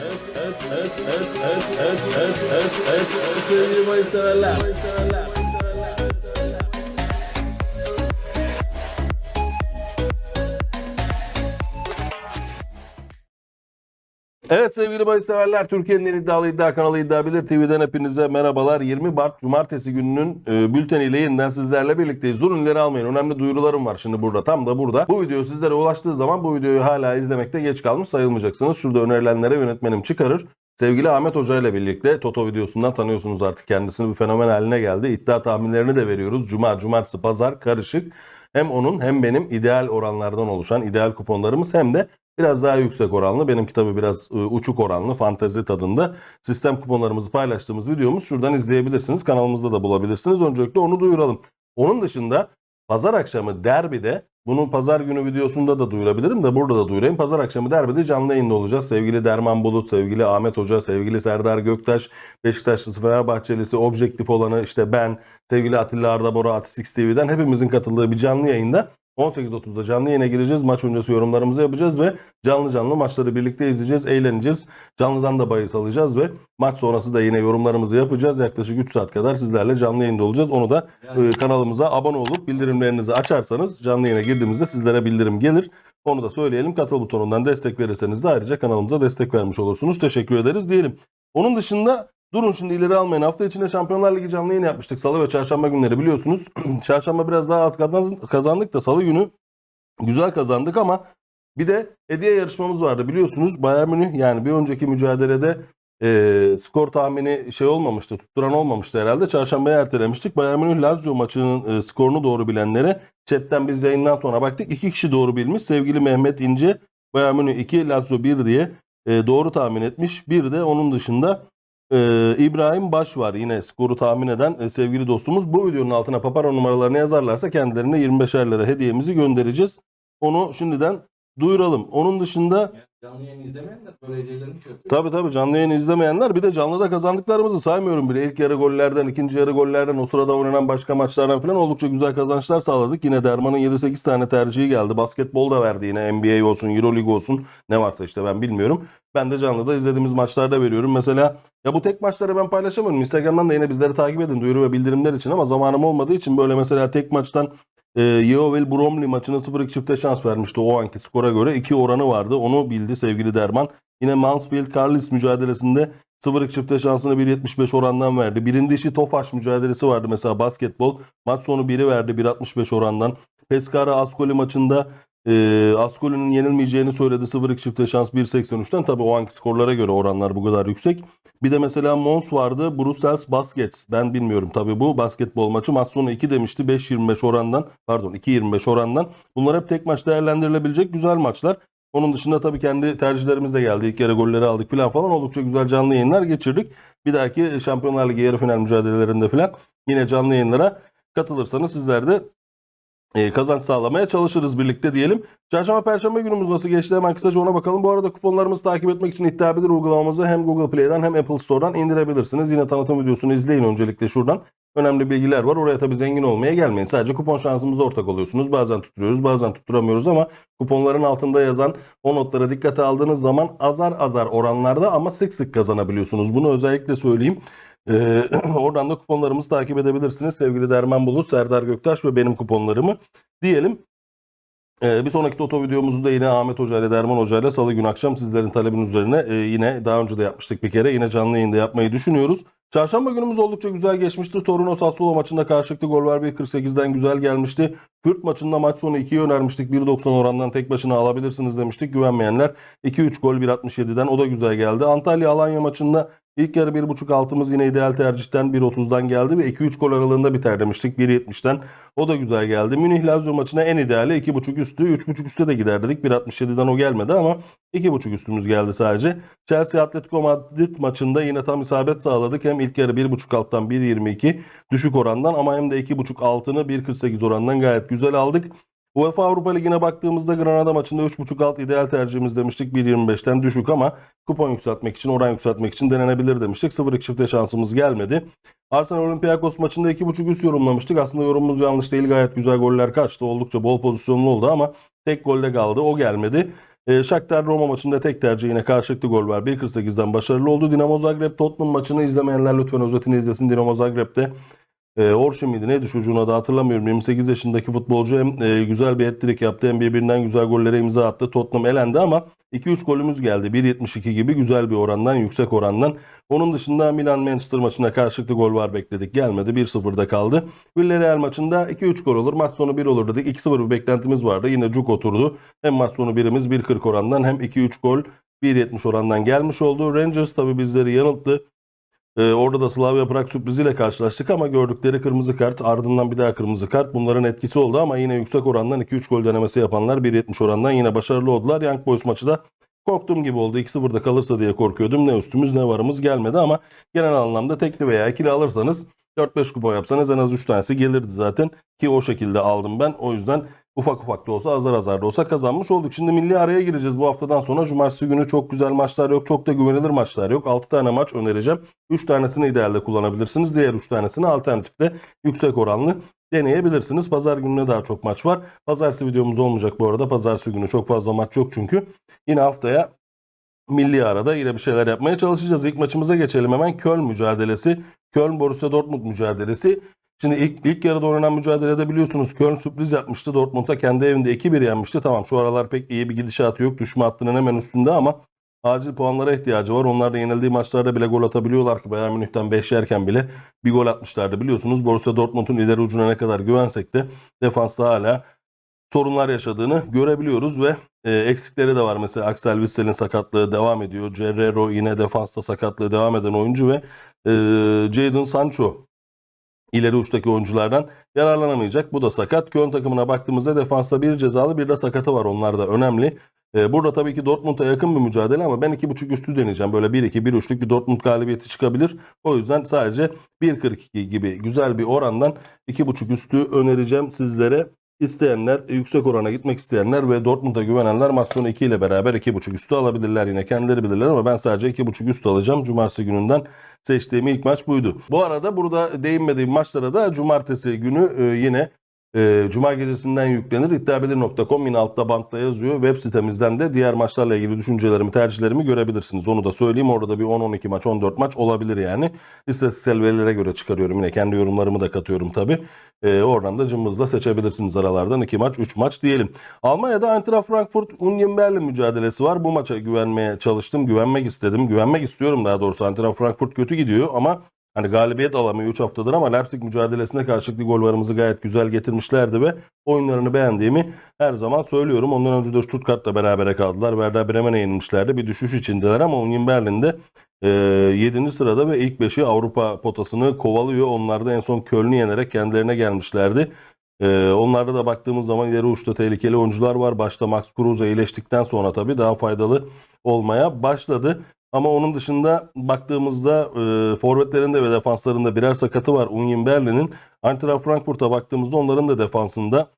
evet, evet, evet, evet, evet, evet, evet, evet, evet, sevgili bahis severler. Evet sevgili bahis Türkiye'nin en iddialı iddia kanalı İddia Bilir TV'den hepinize merhabalar. 20 Mart Cumartesi gününün e, bülteniyle yeniden sizlerle birlikteyiz. Dur ünleri almayın. Önemli duyurularım var şimdi burada. Tam da burada. Bu video sizlere ulaştığı zaman bu videoyu hala izlemekte geç kalmış sayılmayacaksınız. Şurada önerilenlere yönetmenim çıkarır. Sevgili Ahmet Hoca ile birlikte Toto videosundan tanıyorsunuz artık kendisini bir fenomen haline geldi. İddia tahminlerini de veriyoruz. Cuma, cumartesi, pazar karışık. Hem onun hem benim ideal oranlardan oluşan ideal kuponlarımız hem de biraz daha yüksek oranlı. Benimki tabii biraz e, uçuk oranlı fantezi tadında sistem kuponlarımızı paylaştığımız videomuz şuradan izleyebilirsiniz. Kanalımızda da bulabilirsiniz. Öncelikle onu duyuralım. Onun dışında pazar akşamı derbide bunun pazar günü videosunda da duyurabilirim de burada da duyurayım. Pazar akşamı derbide canlı yayında olacağız. Sevgili Derman Bulut, sevgili Ahmet Hoca, sevgili Serdar Göktaş, Beşiktaşlısı, Fenerbahçelisi, objektif olanı işte ben, sevgili Atilla Arda Bora, Atisix TV'den hepimizin katıldığı bir canlı yayında 18.30'da canlı yayına gireceğiz. Maç öncesi yorumlarımızı yapacağız ve canlı canlı maçları birlikte izleyeceğiz, eğleneceğiz. Canlıdan da bahis alacağız ve maç sonrası da yine yorumlarımızı yapacağız. Yaklaşık 3 saat kadar sizlerle canlı yayında olacağız. Onu da e, kanalımıza abone olup bildirimlerinizi açarsanız canlı yayına girdiğimizde sizlere bildirim gelir. Onu da söyleyelim. Katıl butonundan destek verirseniz de ayrıca kanalımıza destek vermiş olursunuz. Teşekkür ederiz diyelim. Onun dışında durun şimdi ileri almayın. Hafta içinde Şampiyonlar Ligi canlı yayın yapmıştık. Salı ve çarşamba günleri biliyorsunuz. çarşamba biraz daha kazan- kazandık da salı günü güzel kazandık ama bir de hediye yarışmamız vardı biliyorsunuz. Bayern Münih yani bir önceki mücadelede e, skor tahmini şey olmamıştı, tutturan olmamıştı herhalde. Çarşambaya ertelemiştik. Bayern Münih Lazio maçının e, skorunu doğru bilenlere chatten biz yayından sonra baktık. İki kişi doğru bilmiş. Sevgili Mehmet İnce Bayern Münih 2, Lazio 1 diye e, doğru tahmin etmiş. Bir de onun dışında e, İbrahim Baş var yine skoru tahmin eden e, sevgili dostumuz. Bu videonun altına papara numaralarını yazarlarsa kendilerine 25'er lira hediyemizi göndereceğiz. Onu şimdiden duyuralım. Onun dışında Canlı yayını izlemeyen böyle hediyelerini kötü. Tabii tabii canlı yayını izlemeyenler bir de canlıda kazandıklarımızı saymıyorum bile. İlk yarı gollerden, ikinci yarı gollerden, o sırada oynanan başka maçlardan falan oldukça güzel kazançlar sağladık. Yine Derman'ın 7-8 tane tercihi geldi. Basketbol da verdi yine NBA olsun, Euroleague olsun ne varsa işte ben bilmiyorum. Ben de canlıda izlediğimiz maçlarda veriyorum. Mesela ya bu tek maçları ben paylaşamıyorum. Instagram'dan da yine bizleri takip edin duyuru ve bildirimler için ama zamanım olmadığı için böyle mesela tek maçtan e, Yeovil Bromley maçına 0-2 çifte şans vermişti o anki skora göre. 2 oranı vardı. Onu bildi sevgili Derman. Yine Mansfield Carlis mücadelesinde 0-2 çifte şansını 1.75 orandan verdi. Birinde Tofaş mücadelesi vardı mesela basketbol. Maç sonu biri verdi 1.65 orandan. Pescara Ascoli maçında e, Ascoli'nin yenilmeyeceğini söyledi 0-2 çifte şans 1.83'ten. Tabii o anki skorlara göre oranlar bu kadar yüksek. Bir de mesela Mons vardı. Brussels Baskets. Ben bilmiyorum tabii bu basketbol maçı. Maç sonu 2 demişti. 5.25 orandan. Pardon 2.25 orandan. Bunlar hep tek maç değerlendirilebilecek güzel maçlar. Onun dışında tabii kendi tercihlerimiz de geldi. İlk yarı golleri aldık falan falan. Oldukça güzel canlı yayınlar geçirdik. Bir dahaki Şampiyonlar Ligi yarı final mücadelelerinde falan yine canlı yayınlara katılırsanız sizler de e, kazanç sağlamaya çalışırız birlikte diyelim. Çarşamba Perşembe günümüz nasıl geçti hemen kısaca ona bakalım. Bu arada kuponlarımızı takip etmek için iddia uygulamamızı hem Google Play'den hem Apple Store'dan indirebilirsiniz. Yine tanıtım videosunu izleyin öncelikle şuradan. Önemli bilgiler var. Oraya tabii zengin olmaya gelmeyin. Sadece kupon şansımıza ortak oluyorsunuz. Bazen tutturuyoruz, bazen tutturamıyoruz ama kuponların altında yazan o notlara dikkate aldığınız zaman azar azar oranlarda ama sık sık kazanabiliyorsunuz. Bunu özellikle söyleyeyim. Ee, oradan da kuponlarımızı takip edebilirsiniz. Sevgili Derman Bulut, Serdar Göktaş ve benim kuponlarımı diyelim. Ee, bir sonraki Toto videomuzu da yine Ahmet Hoca ile Derman Hoca ile Salı günü akşam sizlerin talebin üzerine e, yine daha önce de yapmıştık bir kere. Yine canlı yayında yapmayı düşünüyoruz. Çarşamba günümüz oldukça güzel geçmişti. Torino Sassuolo maçında karşılıklı gol var 1.48'den güzel gelmişti. Kürt maçında maç sonu 2'yi önermiştik. 1.90 orandan tek başına alabilirsiniz demiştik. Güvenmeyenler 2-3 gol 1.67'den o da güzel geldi. Antalya Alanya maçında ilk yarı 1.5 altımız yine ideal tercihten 1.30'dan geldi ve 2-3 gol aralığında biter demiştik 1.70'ten. O da güzel geldi. Münih Lazio maçına en ideali 2.5 üstü. 3.5 üstte de gider dedik. 1.67'den o gelmedi ama 2.5 üstümüz geldi sadece. Chelsea Atletico Madrid maçında yine tam isabet sağladık. Hem ilk yarı 1.5 alttan 1.22 düşük orandan ama hem de 2.5 altını 1.48 orandan gayet güzel aldık. UEFA Avrupa Ligi'ne baktığımızda Granada maçında 3.5 alt ideal tercihimiz demiştik. 1.25'ten düşük ama kupon yükseltmek için, oran yükseltmek için denenebilir demiştik. 0-2 çifte şansımız gelmedi. Arsenal Olympiakos maçında 2.5 üst yorumlamıştık. Aslında yorumumuz yanlış değil. Gayet güzel goller kaçtı. Oldukça bol pozisyonlu oldu ama tek golde kaldı. O gelmedi. E, Shakhtar Roma maçında tek tercih yine karşılıklı gol var. 1.48'den başarılı oldu. Dinamo Zagreb Tottenham maçını izlemeyenler lütfen özetini izlesin. Dinamo Zagreb'de e, Orşin miydi neydi çocuğuna da hatırlamıyorum. 28 yaşındaki futbolcu hem e, güzel bir hat-trick yaptı hem birbirinden güzel gollere imza attı. Tottenham elendi ama 2-3 golümüz geldi. 1.72 gibi güzel bir orandan, yüksek orandan. Onun dışında Milan Manchester maçına karşılıklı gol var bekledik. Gelmedi. 1-0'da kaldı. Villarreal maçında 2-3 gol olur. Maç sonu 1 olur dedik. 2-0 bir beklentimiz vardı. Yine cuk oturdu. Hem maç sonu birimiz 1.40 orandan hem 2-3 gol 1.70 orandan gelmiş oldu. Rangers tabi bizleri yanılttı. Ee, orada da Slavia Prag sürpriziyle karşılaştık ama gördükleri kırmızı kart ardından bir daha kırmızı kart bunların etkisi oldu ama yine yüksek orandan 2-3 gol denemesi yapanlar 1.70 orandan yine başarılı oldular. Young Boys maçı da korktuğum gibi oldu. 2-0'da kalırsa diye korkuyordum. Ne üstümüz ne varımız gelmedi ama genel anlamda tekli veya ikili alırsanız 4-5 kupon yapsanız en az 3 tanesi gelirdi zaten ki o şekilde aldım ben. O yüzden ufak ufak da olsa azar azar da olsa kazanmış olduk. Şimdi milli araya gireceğiz bu haftadan sonra. Cumartesi günü çok güzel maçlar yok. Çok da güvenilir maçlar yok. 6 tane maç önereceğim. 3 tanesini idealde kullanabilirsiniz. Diğer 3 tanesini alternatifte yüksek oranlı deneyebilirsiniz. Pazar gününe daha çok maç var. Pazartesi videomuz olmayacak bu arada. Pazartesi günü çok fazla maç yok çünkü. Yine haftaya milli arada yine bir şeyler yapmaya çalışacağız. İlk maçımıza geçelim hemen. Köln mücadelesi. Köln Borussia Dortmund mücadelesi. Şimdi ilk, ilk yarıda oynanan mücadelede biliyorsunuz Köln sürpriz yapmıştı. Dortmund'a kendi evinde 2-1 yenmişti. Tamam şu aralar pek iyi bir gidişatı yok. Düşme hattının hemen üstünde ama acil puanlara ihtiyacı var. Onlar da yenildiği maçlarda bile gol atabiliyorlar ki Bayern Münih'ten 5 yerken bile bir gol atmışlardı biliyorsunuz. Borussia Dortmund'un ileri ucuna ne kadar güvensek de defansta hala sorunlar yaşadığını görebiliyoruz ve e, eksikleri de var. Mesela Axel Witsel'in sakatlığı devam ediyor. Guerrero yine defansta sakatlığı devam eden oyuncu ve e, Jadon Sancho ileri uçtaki oyunculardan yararlanamayacak. Bu da sakat. Köln takımına baktığımızda defansta bir cezalı bir de sakatı var. Onlar da önemli. E, burada tabii ki Dortmund'a yakın bir mücadele ama ben 2.5 üstü deneyeceğim. Böyle 1-2, 1-3'lük bir Dortmund galibiyeti çıkabilir. O yüzden sadece 1.42 gibi güzel bir orandan 2.5 üstü önereceğim sizlere. İsteyenler, yüksek orana gitmek isteyenler ve Dortmund'a güvenenler maç sonu 2 ile beraber 2.5 üstü alabilirler yine. Kendileri bilirler ama ben sadece 2.5 üstü alacağım. Cumartesi gününden seçtiğim ilk maç buydu. Bu arada burada değinmediğim maçlara da cumartesi günü e, yine e, Cuma gecesinden yüklenir. İddiabilir.com yine altta bantta yazıyor. Web sitemizden de diğer maçlarla ilgili düşüncelerimi, tercihlerimi görebilirsiniz. Onu da söyleyeyim. Orada da bir 10-12 maç, 14 maç olabilir yani. İstatistiksel verilere göre çıkarıyorum. Yine kendi yorumlarımı da katıyorum tabii. E, oradan da cımbızla seçebilirsiniz aralardan 2 maç, 3 maç diyelim. Almanya'da Eintracht Frankfurt Union Berlin mücadelesi var. Bu maça güvenmeye çalıştım. Güvenmek istedim. Güvenmek istiyorum daha doğrusu. Eintracht Frankfurt kötü gidiyor ama Hani galibiyet alamıyor 3 haftadır ama Leipzig mücadelesine karşılıklı gol varımızı gayet güzel getirmişlerdi ve oyunlarını beğendiğimi her zaman söylüyorum. Ondan önce de Stuttgart'la berabere kaldılar. Werder Bremen'e yenilmişlerdi. Bir düşüş içindeler ama Union Berlin'de e, 7. sırada ve ilk 5'i Avrupa potasını kovalıyor. Onlar da en son Köln'ü yenerek kendilerine gelmişlerdi. E, onlarda da baktığımız zaman ileri uçta tehlikeli oyuncular var. Başta Max Kruse iyileştikten sonra tabii daha faydalı olmaya başladı. Ama onun dışında baktığımızda e, forvetlerinde ve defanslarında birer sakatı var Union Berlin'in. Eintracht Frankfurt'a baktığımızda onların da defansında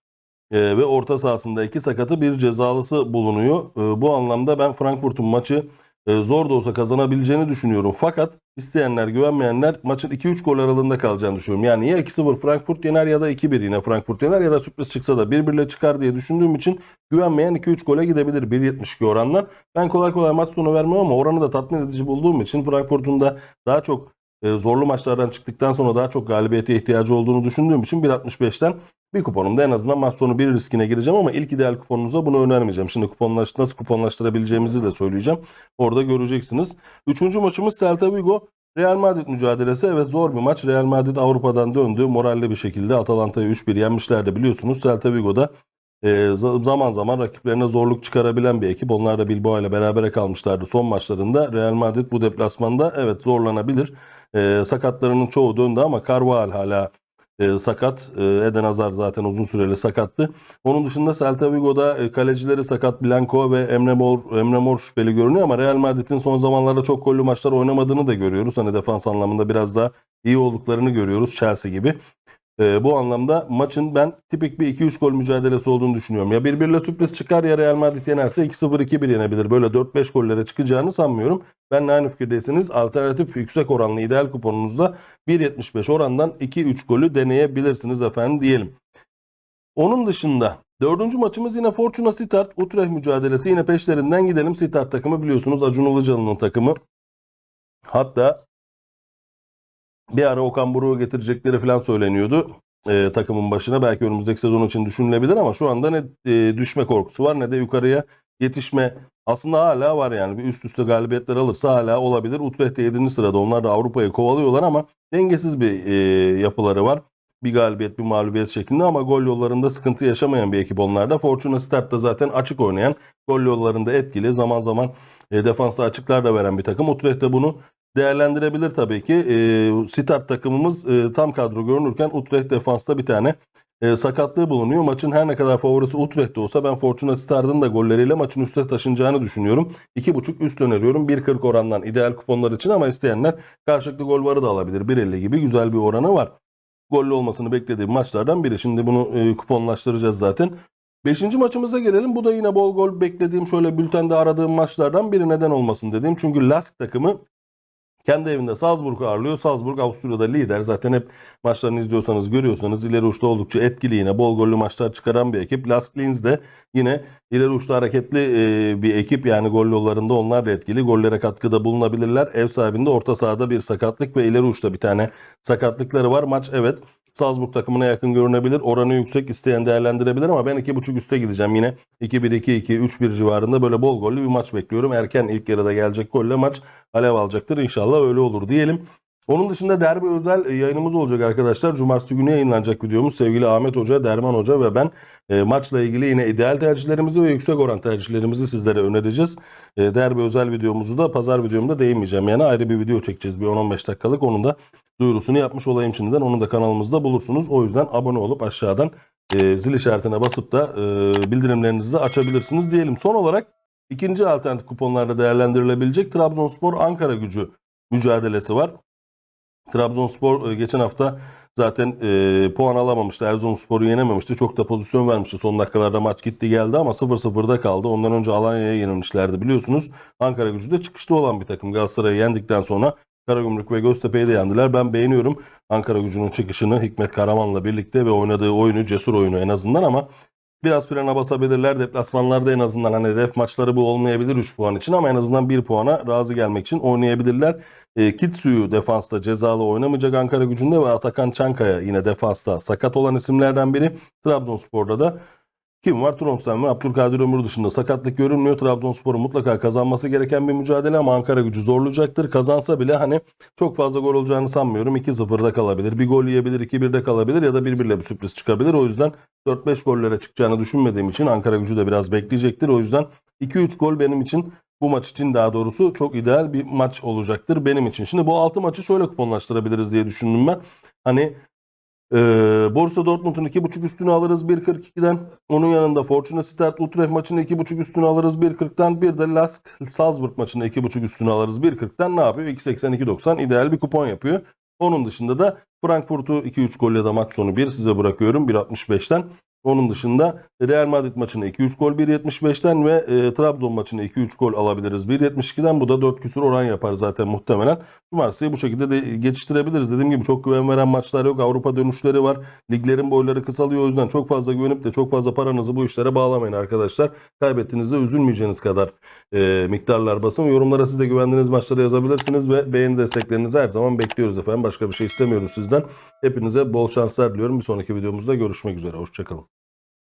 e, ve orta sahasında iki sakatı bir cezalısı bulunuyor. E, bu anlamda ben Frankfurt'un maçı zor da olsa kazanabileceğini düşünüyorum. Fakat isteyenler, güvenmeyenler maçın 2-3 gol aralığında kalacağını düşünüyorum. Yani ya 2-0 Frankfurt yener ya da 2-1 yine Frankfurt yener ya da sürpriz çıksa da 1-1'le çıkar diye düşündüğüm için güvenmeyen 2-3 gole gidebilir 1.72 oranla. Ben kolay kolay maç sonu vermem ama oranı da tatmin edici bulduğum için Frankfurt'un da daha çok zorlu maçlardan çıktıktan sonra daha çok galibiyete ihtiyacı olduğunu düşündüğüm için 1.65'ten bir kuponumda en azından maç sonu bir riskine gireceğim ama ilk ideal kuponunuza bunu önermeyeceğim. Şimdi kuponlaş, nasıl kuponlaştırabileceğimizi de söyleyeceğim. Orada göreceksiniz. Üçüncü maçımız Celta Vigo. Real Madrid mücadelesi evet zor bir maç. Real Madrid Avrupa'dan döndü. Moralli bir şekilde Atalanta'yı 3-1 yenmişlerdi biliyorsunuz. Celta Vigo'da e, za- zaman zaman rakiplerine zorluk çıkarabilen bir ekip. Onlar da Bilbao ile berabere kalmışlardı son maçlarında. Real Madrid bu deplasmanda evet zorlanabilir. E, sakatlarının çoğu döndü ama Carvajal hala e, sakat. E, Eden Hazard zaten uzun süreli sakattı. Onun dışında Celta Vigo'da e, kalecileri sakat Blanco ve Emre Mor, Emre Mor şüpheli görünüyor ama Real Madrid'in son zamanlarda çok gollü maçlar oynamadığını da görüyoruz. Hani defans anlamında biraz daha iyi olduklarını görüyoruz Chelsea gibi. E, bu anlamda maçın ben tipik bir 2-3 gol mücadelesi olduğunu düşünüyorum. Ya birbiriyle sürpriz çıkar ya Real Madrid yenerse 2-0 2-1 yenebilir. Böyle 4-5 gollere çıkacağını sanmıyorum. Ben aynı fikirdeyseniz alternatif yüksek oranlı ideal kuponunuzda 1.75 orandan 2-3 golü deneyebilirsiniz efendim diyelim. Onun dışında Dördüncü maçımız yine Fortuna Sittard Utrecht mücadelesi. Yine peşlerinden gidelim. Sittard takımı biliyorsunuz Acun Ilıcalı'nın takımı. Hatta bir ara Okan Buruk'u getirecekleri falan söyleniyordu e, takımın başına. Belki önümüzdeki sezon için düşünülebilir ama şu anda ne e, düşme korkusu var ne de yukarıya yetişme aslında hala var yani. Bir üst üste galibiyetler alırsa hala olabilir. Utrecht de 7. sırada. Onlar da Avrupa'yı kovalıyorlar ama dengesiz bir e, yapıları var. Bir galibiyet bir mağlubiyet şeklinde ama gol yollarında sıkıntı yaşamayan bir ekip onlar da. Fortuna Sittard da zaten açık oynayan, gol yollarında etkili, zaman zaman e, defansta açıklar da veren bir takım. Utrecht de bunu değerlendirebilir tabii ki. E, Sittard takımımız e, tam kadro görünürken Utrecht defansta bir tane e, sakatlığı bulunuyor. Maçın her ne kadar favorisi Utrecht olsa ben Fortuna Sittard'ın da golleriyle maçın üste taşınacağını düşünüyorum. 2.5 üst öneriyorum. 1.40 orandan ideal kuponlar için ama isteyenler karşılıklı gol varı da alabilir. 1.50 gibi güzel bir oranı var. Gollü olmasını beklediğim maçlardan biri. Şimdi bunu e, kuponlaştıracağız zaten. Beşinci maçımıza gelelim. Bu da yine bol gol beklediğim şöyle bültende aradığım maçlardan biri neden olmasın dediğim. Çünkü Lask takımı kendi evinde Salzburg'u ağırlıyor. Salzburg Avusturya'da lider. Zaten hep maçlarını izliyorsanız görüyorsanız ileri uçta oldukça etkili yine bol gollü maçlar çıkaran bir ekip. Lask Linz de yine ileri uçta hareketli e, bir ekip. Yani gol yollarında onlar da etkili. Gollere katkıda bulunabilirler. Ev sahibinde orta sahada bir sakatlık ve ileri uçta bir tane sakatlıkları var. Maç evet Salzburg takımına yakın görünebilir. Oranı yüksek isteyen değerlendirebilir ama ben 2.5 üste gideceğim yine. 2-1, 2-2, 3-1 civarında böyle bol gollü bir maç bekliyorum. Erken ilk yarıda gelecek golle maç alev alacaktır. İnşallah öyle olur diyelim. Onun dışında derbi özel e, yayınımız olacak arkadaşlar. Cumartesi günü yayınlanacak videomuz. Sevgili Ahmet Hoca, Derman Hoca ve ben e, maçla ilgili yine ideal tercihlerimizi ve yüksek oran tercihlerimizi sizlere önereceğiz. E, derbi özel videomuzu da pazar videomda değinmeyeceğim. Yani ayrı bir video çekeceğiz. Bir 10-15 dakikalık. Onun da duyurusunu yapmış olayım şimdiden. Onu da kanalımızda bulursunuz. O yüzden abone olup aşağıdan e, zil işaretine basıp da e, bildirimlerinizi de açabilirsiniz diyelim. Son olarak ikinci alternatif kuponlarda değerlendirilebilecek Trabzonspor Ankara gücü mücadelesi var. Trabzonspor e, geçen hafta zaten e, puan alamamıştı. Erzurumspor'u yenememişti. Çok da pozisyon vermişti. Son dakikalarda maç gitti geldi ama 0-0'da kaldı. Ondan önce Alanya'ya yenilmişlerdi biliyorsunuz. Ankara gücü de çıkışta olan bir takım. Galatasaray'ı yendikten sonra Karagümrük ve Göztepe'yi de yendiler. Ben beğeniyorum Ankara gücünün çıkışını Hikmet Karaman'la birlikte ve oynadığı oyunu, cesur oyunu en azından ama biraz frene basabilirler. Deplasmanlarda en azından hani hedef maçları bu olmayabilir 3 puan için ama en azından 1 puana razı gelmek için oynayabilirler. E, Kitsu'yu defansta cezalı oynamayacak Ankara gücünde ve Atakan Çankaya yine defansta sakat olan isimlerden biri. Trabzonspor'da da kim var? Tromsen ve Abdülkadir Ömür dışında sakatlık görünmüyor. Trabzonspor'un mutlaka kazanması gereken bir mücadele ama Ankara gücü zorlayacaktır. Kazansa bile hani çok fazla gol olacağını sanmıyorum. 2-0'da kalabilir. Bir gol yiyebilir, 2-1'de kalabilir ya da 1-1'le bir sürpriz çıkabilir. O yüzden 4-5 gollere çıkacağını düşünmediğim için Ankara gücü de biraz bekleyecektir. O yüzden 2-3 gol benim için bu maç için daha doğrusu çok ideal bir maç olacaktır benim için. Şimdi bu 6 maçı şöyle kuponlaştırabiliriz diye düşündüm ben. Hani ee, Borussia Dortmund'un 2.5 üstünü alırız 1.42'den. Onun yanında Fortuna Sittard Utrecht maçını 2.5 üstünü alırız 1.40'tan. Bir de Lask Salzburg maçını 2.5 üstünü alırız 1.40'tan. Ne yapıyor? 2.80-2.90 ideal bir kupon yapıyor. Onun dışında da Frankfurt'u 2-3 gol ya da maç sonu 1 size bırakıyorum 1.65'ten. Onun dışında Real Madrid maçını 2-3 gol 1.75'ten ve e, Trabzon maçını 2-3 gol alabiliriz 1.72'den. Bu da 4 küsur oran yapar zaten muhtemelen. Cumartesiyi bu şekilde de geçiştirebiliriz. Dediğim gibi çok güven veren maçlar yok. Avrupa dönüşleri var. Liglerin boyları kısalıyor. O yüzden çok fazla güvenip de çok fazla paranızı bu işlere bağlamayın arkadaşlar. Kaybettiğinizde üzülmeyeceğiniz kadar e, miktarlar basın. Yorumlara siz de güvendiğiniz maçları yazabilirsiniz ve beğeni desteklerinizi her zaman bekliyoruz efendim. Başka bir şey istemiyoruz sizden. Hepinize bol şanslar diliyorum. Bir sonraki videomuzda görüşmek üzere. Hoşçakalın.